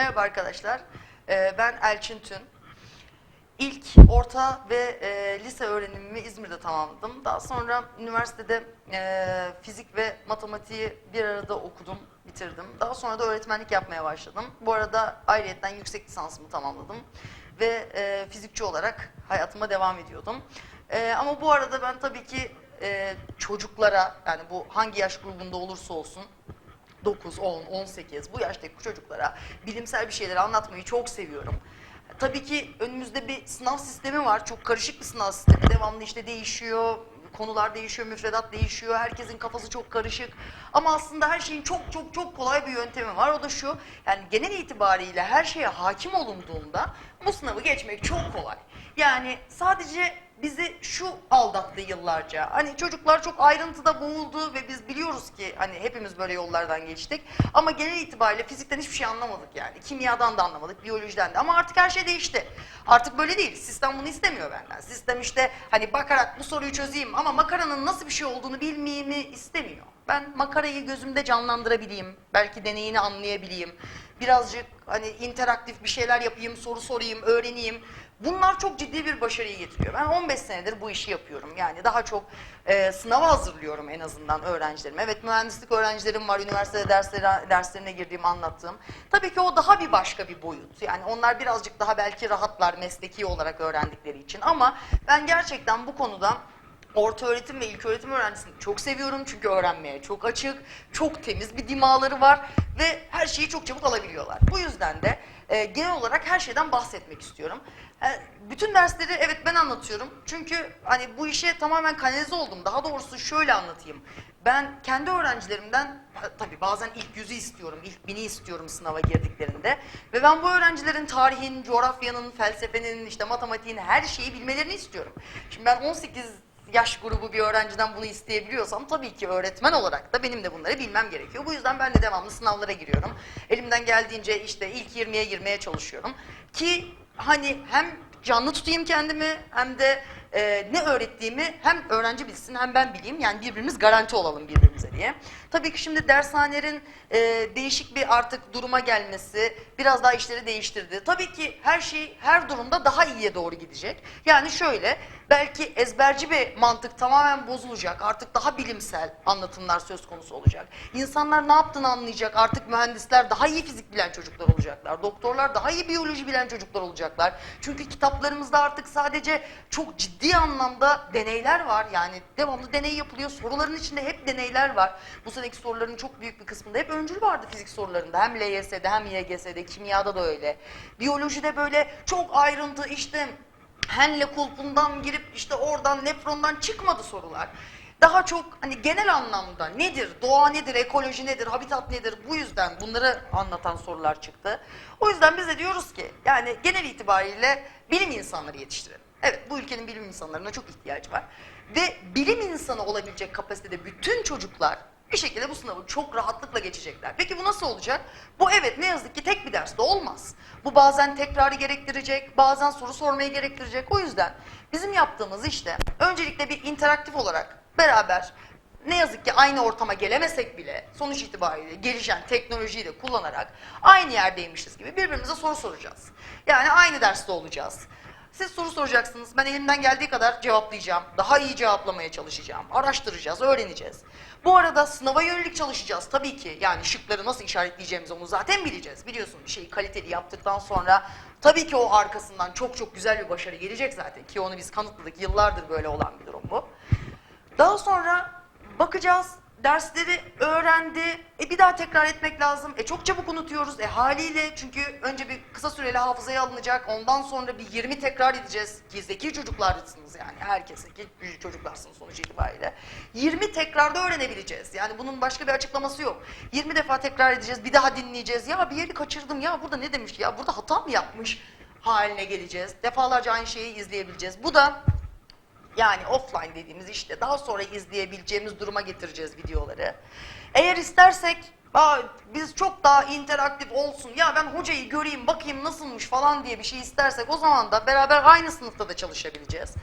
Merhaba arkadaşlar. Ee, ben Elçin Tün. İlk orta ve e, lise öğrenimimi İzmir'de tamamladım. Daha sonra üniversitede e, fizik ve matematiği bir arada okudum, bitirdim. Daha sonra da öğretmenlik yapmaya başladım. Bu arada ayrıyetten yüksek lisansımı tamamladım ve e, fizikçi olarak hayatıma devam ediyordum. Ama bu arada ben tabii ki çocuklara yani bu hangi yaş grubunda olursa olsun 9, 10, 18 bu yaştaki çocuklara bilimsel bir şeyleri anlatmayı çok seviyorum. Tabii ki önümüzde bir sınav sistemi var. Çok karışık bir sınav sistemi. Devamlı işte değişiyor, konular değişiyor, müfredat değişiyor. Herkesin kafası çok karışık. Ama aslında her şeyin çok çok çok kolay bir yöntemi var. O da şu, yani genel itibariyle her şeye hakim olunduğunda bu sınavı geçmek çok kolay. Yani sadece bizi şu aldattı yıllarca. Hani çocuklar çok ayrıntıda boğuldu ve biz biliyoruz ki hani hepimiz böyle yollardan geçtik. Ama genel itibariyle fizikten hiçbir şey anlamadık yani. Kimyadan da anlamadık, biyolojiden de. Ama artık her şey değişti. Artık böyle değil. Sistem bunu istemiyor benden. Sistem işte hani bakarak bu soruyu çözeyim ama makaranın nasıl bir şey olduğunu bilmeyimi istemiyor. Ben makarayı gözümde canlandırabileyim, belki deneyini anlayabileyim. Birazcık hani interaktif bir şeyler yapayım, soru sorayım, öğreneyim. Bunlar çok ciddi bir başarıyı getiriyor. Ben 15 senedir bu işi yapıyorum. Yani daha çok e, sınava hazırlıyorum en azından öğrencilerimi. Evet mühendislik öğrencilerim var, üniversitede dersleri, derslerine girdiğim, anlattığım. Tabii ki o daha bir başka bir boyut. Yani onlar birazcık daha belki rahatlar mesleki olarak öğrendikleri için. Ama ben gerçekten bu konuda Orta öğretim ve ilk öğretim öğrencisini çok seviyorum çünkü öğrenmeye çok açık, çok temiz bir dimağları var ve her şeyi çok çabuk alabiliyorlar. Bu yüzden de e, genel olarak her şeyden bahsetmek istiyorum. E, bütün dersleri evet ben anlatıyorum çünkü hani bu işe tamamen kanalize oldum. Daha doğrusu şöyle anlatayım. Ben kendi öğrencilerimden e, tabii bazen ilk yüzü istiyorum, ilk bini istiyorum sınava girdiklerinde. Ve ben bu öğrencilerin tarihin, coğrafyanın, felsefenin, işte matematiğin her şeyi bilmelerini istiyorum. Şimdi ben 18 yaş grubu bir öğrenciden bunu isteyebiliyorsam tabii ki öğretmen olarak da benim de bunları bilmem gerekiyor. Bu yüzden ben de devamlı sınavlara giriyorum. Elimden geldiğince işte ilk 20'ye girmeye çalışıyorum. Ki hani hem canlı tutayım kendimi hem de e, ne öğrettiğimi hem öğrenci bilsin hem ben bileyim. Yani birbirimiz garanti olalım birbirimize diye. Tabii ki şimdi dershanelerin e, değişik bir artık duruma gelmesi biraz daha işleri değiştirdi. Tabii ki her şey her durumda daha iyiye doğru gidecek. Yani şöyle belki ezberci bir mantık tamamen bozulacak. Artık daha bilimsel anlatımlar söz konusu olacak. İnsanlar ne yaptığını anlayacak. Artık mühendisler daha iyi fizik bilen çocuklar olacaklar. Doktorlar daha iyi biyoloji bilen çocuklar olacaklar. Çünkü kitaplarımızda artık sadece çok ciddi anlamda deneyler var. Yani devamlı deney yapılıyor. Soruların içinde hep deneyler var. Bu seneki soruların çok büyük bir kısmında hep öncül vardı fizik sorularında. Hem LYS'de hem YGS'de, kimyada da öyle. Biyolojide böyle çok ayrıntı işte Henle kulpundan girip işte oradan nefrondan çıkmadı sorular. Daha çok hani genel anlamda nedir, doğa nedir, ekoloji nedir, habitat nedir bu yüzden bunları anlatan sorular çıktı. O yüzden biz de diyoruz ki yani genel itibariyle bilim insanları yetiştirelim. Evet bu ülkenin bilim insanlarına çok ihtiyacı var. Ve bilim insanı olabilecek kapasitede bütün çocuklar bir şekilde bu sınavı çok rahatlıkla geçecekler. Peki bu nasıl olacak? Bu evet ne yazık ki tek bir derste olmaz. Bu bazen tekrarı gerektirecek, bazen soru sormayı gerektirecek. O yüzden bizim yaptığımız işte öncelikle bir interaktif olarak beraber ne yazık ki aynı ortama gelemesek bile sonuç itibariyle gelişen teknolojiyi de kullanarak aynı yerdeymişiz gibi birbirimize soru soracağız. Yani aynı derste olacağız. Siz soru soracaksınız. Ben elimden geldiği kadar cevaplayacağım. Daha iyi cevaplamaya çalışacağım. Araştıracağız, öğreneceğiz. Bu arada sınava yönelik çalışacağız tabii ki. Yani şıkları nasıl işaretleyeceğimizi onu zaten bileceğiz. Biliyorsun bir şeyi kaliteli yaptıktan sonra tabii ki o arkasından çok çok güzel bir başarı gelecek zaten. Ki onu biz kanıtladık. Yıllardır böyle olan bir durum bu. Daha sonra bakacağız. Dersleri öğrendi. E bir daha tekrar etmek lazım. E çok çabuk unutuyoruz. E haliyle çünkü önce bir kısa süreli hafızaya alınacak. Ondan sonra bir 20 tekrar edeceğiz. Ki zeki çocuklarsınız yani. Herkes zeki çocuklarsınız sonuç itibariyle. 20 tekrarda öğrenebileceğiz. Yani bunun başka bir açıklaması yok. 20 defa tekrar edeceğiz. Bir daha dinleyeceğiz. Ya bir yeri kaçırdım. Ya burada ne demiş? Ya burada hata mı yapmış? haline geleceğiz. Defalarca aynı şeyi izleyebileceğiz. Bu da yani offline dediğimiz işte daha sonra izleyebileceğimiz duruma getireceğiz videoları. Eğer istersek biz çok daha interaktif olsun. Ya ben hocayı göreyim, bakayım nasılmış falan diye bir şey istersek o zaman da beraber aynı sınıfta da çalışabileceğiz.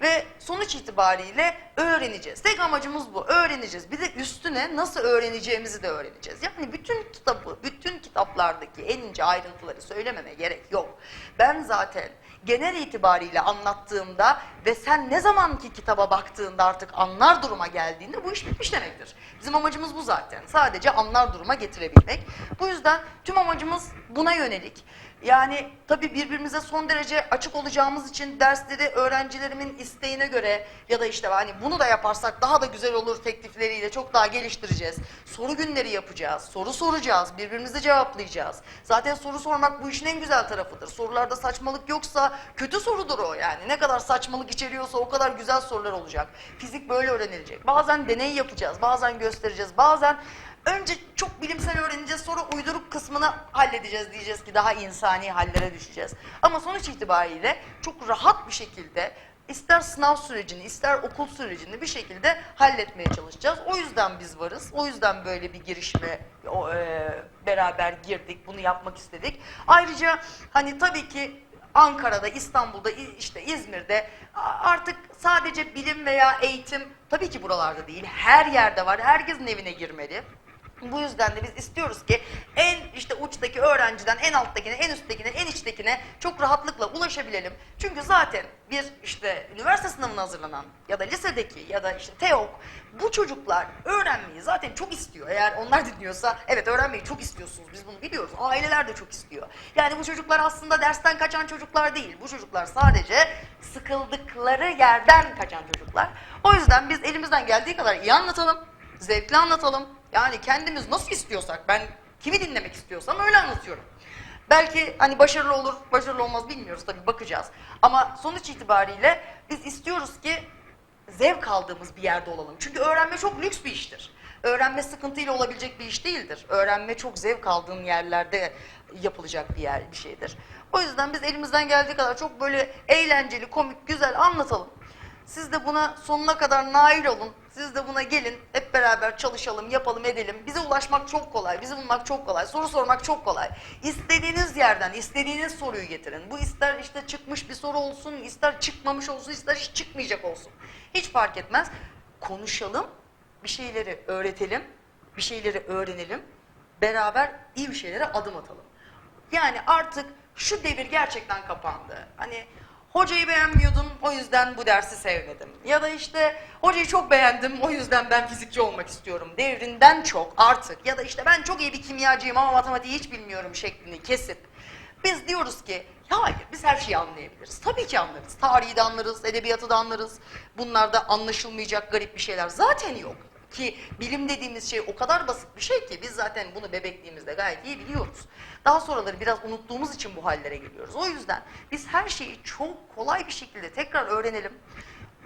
Ve sonuç itibariyle öğreneceğiz. Tek amacımız bu. Öğreneceğiz. Bir de üstüne nasıl öğreneceğimizi de öğreneceğiz. Yani bütün kitabı, bütün kitaplardaki en ince ayrıntıları söylememe gerek yok. Ben zaten genel itibariyle anlattığımda ve sen ne zamanki kitaba baktığında artık anlar duruma geldiğinde bu iş bitmiş demektir. Bizim amacımız bu zaten. Sadece anlar duruma getirebilmek. Bu yüzden tüm amacımız buna yönelik. Yani tabii birbirimize son derece açık olacağımız için dersleri öğrencilerimin isteğine göre ya da işte hani bunu da yaparsak daha da güzel olur teklifleriyle çok daha geliştireceğiz. Soru günleri yapacağız, soru soracağız, birbirimizi cevaplayacağız. Zaten soru sormak bu işin en güzel tarafıdır. Sorularda saçmalık yoksa kötü sorudur o yani. Ne kadar saçmalık içeriyorsa o kadar güzel sorular olacak. Fizik böyle öğrenilecek. Bazen deney yapacağız, bazen göstereceğiz, bazen Önce çok bilimsel öğreneceğiz sonra uyduruk kısmını halledeceğiz diyeceğiz ki daha insani hallere düşeceğiz. Ama sonuç itibariyle çok rahat bir şekilde ister sınav sürecini ister okul sürecini bir şekilde halletmeye çalışacağız. O yüzden biz varız. O yüzden böyle bir girişime o, e, beraber girdik. Bunu yapmak istedik. Ayrıca hani tabii ki Ankara'da, İstanbul'da, işte İzmir'de artık sadece bilim veya eğitim tabii ki buralarda değil. Her yerde var. Herkesin evine girmeli. Bu yüzden de biz istiyoruz ki en işte uçtaki öğrenciden en alttakine, en üsttekine, en içtekine çok rahatlıkla ulaşabilelim. Çünkü zaten bir işte üniversite sınavına hazırlanan ya da lisedeki ya da işte TEOK bu çocuklar öğrenmeyi zaten çok istiyor. Eğer onlar dinliyorsa evet öğrenmeyi çok istiyorsunuz biz bunu biliyoruz. Aileler de çok istiyor. Yani bu çocuklar aslında dersten kaçan çocuklar değil. Bu çocuklar sadece sıkıldıkları yerden kaçan çocuklar. O yüzden biz elimizden geldiği kadar iyi anlatalım, zevkli anlatalım. Yani kendimiz nasıl istiyorsak, ben kimi dinlemek istiyorsam öyle anlatıyorum. Belki hani başarılı olur, başarılı olmaz bilmiyoruz tabii bakacağız. Ama sonuç itibariyle biz istiyoruz ki zevk aldığımız bir yerde olalım. Çünkü öğrenme çok lüks bir iştir. Öğrenme sıkıntıyla olabilecek bir iş değildir. Öğrenme çok zevk aldığın yerlerde yapılacak bir yer bir şeydir. O yüzden biz elimizden geldiği kadar çok böyle eğlenceli, komik, güzel anlatalım. Siz de buna sonuna kadar nail olun. Siz de buna gelin. Hep beraber çalışalım, yapalım, edelim. Bize ulaşmak çok kolay. Bizi bulmak çok kolay. Soru sormak çok kolay. İstediğiniz yerden, istediğiniz soruyu getirin. Bu ister işte çıkmış bir soru olsun, ister çıkmamış olsun, ister hiç çıkmayacak olsun. Hiç fark etmez. Konuşalım, bir şeyleri öğretelim, bir şeyleri öğrenelim. Beraber iyi bir şeylere adım atalım. Yani artık şu devir gerçekten kapandı. Hani hocayı beğenmiyordum o yüzden bu dersi sevmedim. Ya da işte hocayı çok beğendim o yüzden ben fizikçi olmak istiyorum. Devrinden çok artık ya da işte ben çok iyi bir kimyacıyım ama matematiği hiç bilmiyorum şeklini kesip biz diyoruz ki hayır biz her şeyi anlayabiliriz. Tabii ki anlarız. Tarihi de anlarız, edebiyatı da anlarız. Bunlarda anlaşılmayacak garip bir şeyler zaten yok. Ki bilim dediğimiz şey o kadar basit bir şey ki biz zaten bunu bebekliğimizde gayet iyi biliyoruz. Daha sonraları biraz unuttuğumuz için bu hallere geliyoruz. O yüzden biz her şeyi çok kolay bir şekilde tekrar öğrenelim.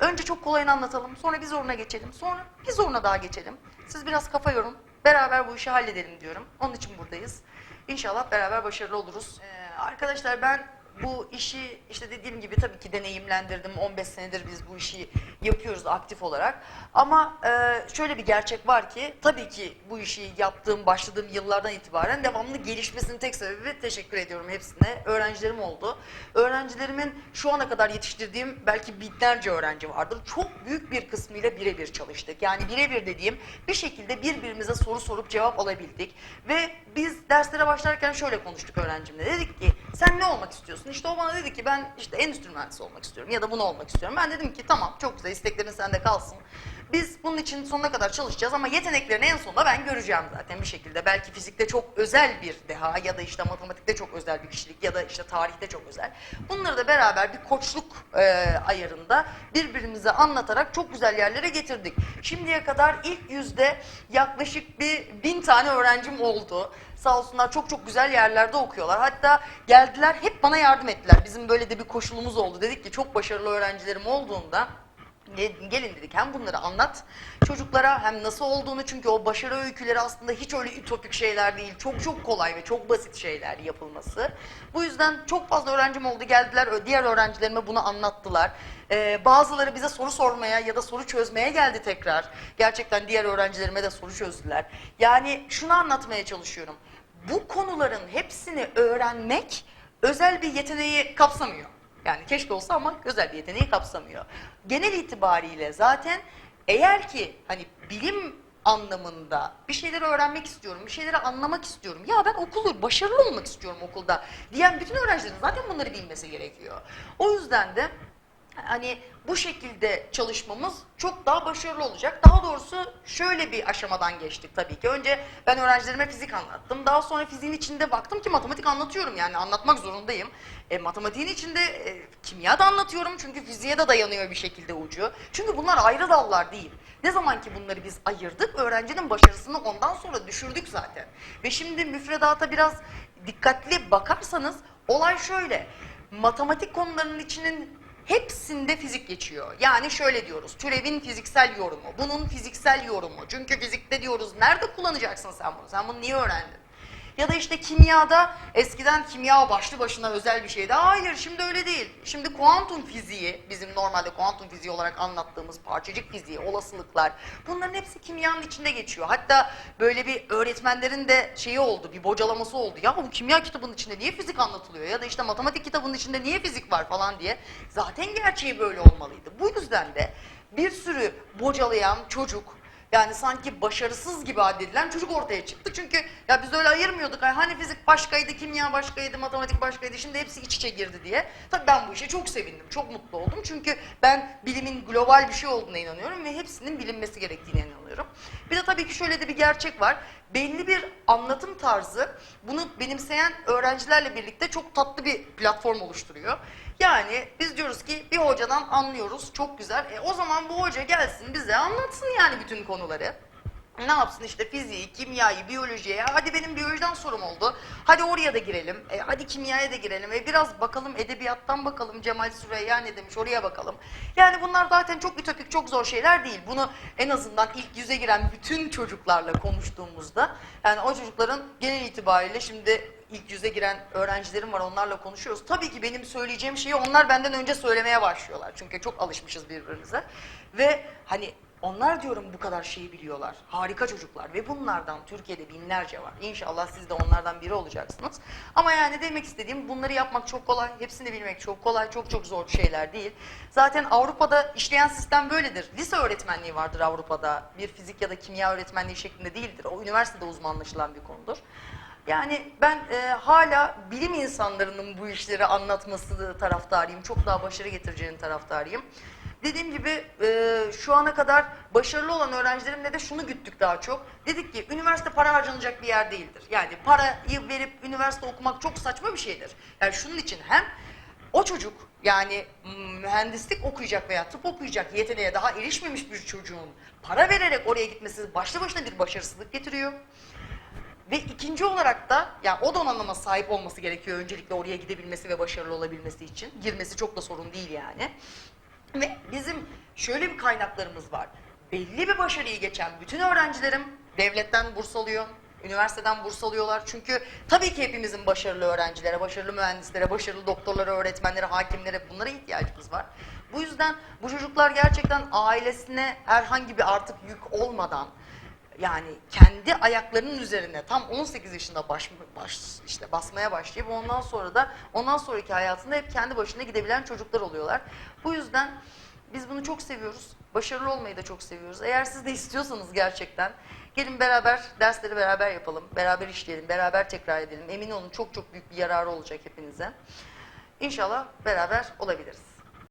Önce çok kolayını anlatalım, sonra bir zoruna geçelim, sonra bir zoruna daha geçelim. Siz biraz kafa yorun, beraber bu işi halledelim diyorum. Onun için buradayız. İnşallah beraber başarılı oluruz. Ee, arkadaşlar ben bu işi işte dediğim gibi tabii ki deneyimlendirdim. 15 senedir biz bu işi yapıyoruz aktif olarak. Ama e, şöyle bir gerçek var ki tabii ki bu işi yaptığım, başladığım yıllardan itibaren devamlı gelişmesinin tek sebebi teşekkür ediyorum hepsine. Öğrencilerim oldu. Öğrencilerimin şu ana kadar yetiştirdiğim belki binlerce öğrenci vardır. Çok büyük bir kısmıyla birebir çalıştık. Yani birebir dediğim bir şekilde birbirimize soru sorup cevap alabildik. Ve biz derslere başlarken şöyle konuştuk öğrencimle. Dedik ki sen ne olmak istiyorsun? İşte o bana dedi ki ben işte endüstri mühendisi olmak istiyorum ya da bunu olmak istiyorum. Ben dedim ki tamam çok güzel isteklerin sende kalsın. Biz bunun için sonuna kadar çalışacağız ama yeteneklerini en sonunda ben göreceğim zaten bir şekilde. Belki fizikte çok özel bir deha ya da işte matematikte çok özel bir kişilik ya da işte tarihte çok özel. Bunları da beraber bir koçluk e, ayarında birbirimize anlatarak çok güzel yerlere getirdik. Şimdiye kadar ilk yüzde yaklaşık bir bin tane öğrencim oldu. Sağ olsunlar çok çok güzel yerlerde okuyorlar. Hatta geldiler hep bana yardım ettiler. Bizim böyle de bir koşulumuz oldu. Dedik ki çok başarılı öğrencilerim olduğunda Gelin dedik hem bunları anlat çocuklara hem nasıl olduğunu çünkü o başarı öyküleri aslında hiç öyle ütopik şeyler değil. Çok çok kolay ve çok basit şeyler yapılması. Bu yüzden çok fazla öğrencim oldu geldiler diğer öğrencilerime bunu anlattılar. Ee, bazıları bize soru sormaya ya da soru çözmeye geldi tekrar. Gerçekten diğer öğrencilerime de soru çözdüler. Yani şunu anlatmaya çalışıyorum. Bu konuların hepsini öğrenmek özel bir yeteneği kapsamıyor. Yani keşke olsa ama özel bir yeteneği kapsamıyor. Genel itibariyle zaten eğer ki hani bilim anlamında bir şeyleri öğrenmek istiyorum, bir şeyleri anlamak istiyorum. Ya ben okulu başarılı olmak istiyorum okulda diyen bütün öğrencilerin zaten bunları bilmesi gerekiyor. O yüzden de hani bu şekilde çalışmamız çok daha başarılı olacak. Daha doğrusu şöyle bir aşamadan geçtik tabii ki. Önce ben öğrencilerime fizik anlattım. Daha sonra fiziğin içinde baktım ki matematik anlatıyorum yani anlatmak zorundayım. E, matematiğin içinde e, kimya da anlatıyorum çünkü fiziğe de dayanıyor bir şekilde ucu. Çünkü bunlar ayrı dallar değil. Ne zaman ki bunları biz ayırdık öğrencinin başarısını ondan sonra düşürdük zaten. Ve şimdi müfredata biraz dikkatli bakarsanız olay şöyle. Matematik konularının içinin hepsinde fizik geçiyor. Yani şöyle diyoruz, türevin fiziksel yorumu, bunun fiziksel yorumu. Çünkü fizikte diyoruz, nerede kullanacaksın sen bunu? Sen bunu niye öğrendin? Ya da işte kimyada, eskiden kimya başlı başına özel bir şeydi. Hayır, şimdi öyle değil. Şimdi kuantum fiziği, bizim normalde kuantum fiziği olarak anlattığımız parçacık fiziği, olasılıklar, bunların hepsi kimyanın içinde geçiyor. Hatta böyle bir öğretmenlerin de şeyi oldu, bir bocalaması oldu. Ya bu kimya kitabının içinde niye fizik anlatılıyor? Ya da işte matematik kitabının içinde niye fizik var falan diye. Zaten gerçeği böyle olmalıydı. Bu yüzden de bir sürü bocalayan çocuk, yani sanki başarısız gibi addedilen çocuk ortaya çıktı. Çünkü ya biz öyle ayırmıyorduk. Ay Hani fizik başkaydı, kimya başkaydı, matematik başkaydı. Şimdi hepsi iç içe girdi diye. Tabii ben bu işe çok sevindim, çok mutlu oldum. Çünkü ben bilimin global bir şey olduğuna inanıyorum ve hepsinin bilinmesi gerektiğine inanıyorum. Bir de tabii ki şöyle de bir gerçek var. Belli bir anlatım tarzı bunu benimseyen öğrencilerle birlikte çok tatlı bir platform oluşturuyor. Yani biz diyoruz ki bir hocadan anlıyoruz çok güzel. E, o zaman bu hoca gelsin bize anlatsın yani bütün konuları. Ne yapsın işte fiziği, kimyayı, biyolojiye. Hadi benim biyolojiden sorum oldu. Hadi oraya da girelim. E, hadi kimyaya da girelim. E, biraz bakalım edebiyattan bakalım. Cemal Süreyya ne demiş oraya bakalım. Yani bunlar zaten çok ütopik, çok zor şeyler değil. Bunu en azından ilk yüze giren bütün çocuklarla konuştuğumuzda yani o çocukların genel itibariyle şimdi ilk yüze giren öğrencilerim var onlarla konuşuyoruz. Tabii ki benim söyleyeceğim şeyi onlar benden önce söylemeye başlıyorlar. Çünkü çok alışmışız birbirimize. Ve hani onlar diyorum bu kadar şeyi biliyorlar. Harika çocuklar ve bunlardan Türkiye'de binlerce var. İnşallah siz de onlardan biri olacaksınız. Ama yani demek istediğim bunları yapmak çok kolay. Hepsini bilmek çok kolay. Çok çok zor şeyler değil. Zaten Avrupa'da işleyen sistem böyledir. Lise öğretmenliği vardır Avrupa'da. Bir fizik ya da kimya öğretmenliği şeklinde değildir. O üniversitede uzmanlaşılan bir konudur. Yani ben e, hala bilim insanlarının bu işleri anlatması taraftarıyım. Çok daha başarı getireceğinin taraftarıyım. Dediğim gibi e, şu ana kadar başarılı olan öğrencilerimle de şunu güttük daha çok. Dedik ki üniversite para harcanacak bir yer değildir. Yani parayı verip üniversite okumak çok saçma bir şeydir. Yani şunun için hem o çocuk yani mühendislik okuyacak veya tıp okuyacak yeteneğe daha erişmemiş bir çocuğun para vererek oraya gitmesi başlı başına bir başarısızlık getiriyor. Ve ikinci olarak da yani o donanıma sahip olması gerekiyor öncelikle oraya gidebilmesi ve başarılı olabilmesi için. Girmesi çok da sorun değil yani. Ve bizim şöyle bir kaynaklarımız var. Belli bir başarıyı geçen bütün öğrencilerim devletten burs alıyor. Üniversiteden burs alıyorlar. Çünkü tabii ki hepimizin başarılı öğrencilere, başarılı mühendislere, başarılı doktorlara, öğretmenlere, hakimlere bunlara ihtiyacımız var. Bu yüzden bu çocuklar gerçekten ailesine herhangi bir artık yük olmadan yani kendi ayaklarının üzerine tam 18 yaşında baş, baş işte basmaya başlayıp ondan sonra da ondan sonraki hayatında hep kendi başına gidebilen çocuklar oluyorlar. Bu yüzden biz bunu çok seviyoruz. Başarılı olmayı da çok seviyoruz. Eğer siz de istiyorsanız gerçekten gelin beraber dersleri beraber yapalım, beraber işleyelim, beraber tekrar edelim. Emin olun çok çok büyük bir yararı olacak hepinize. İnşallah beraber olabiliriz.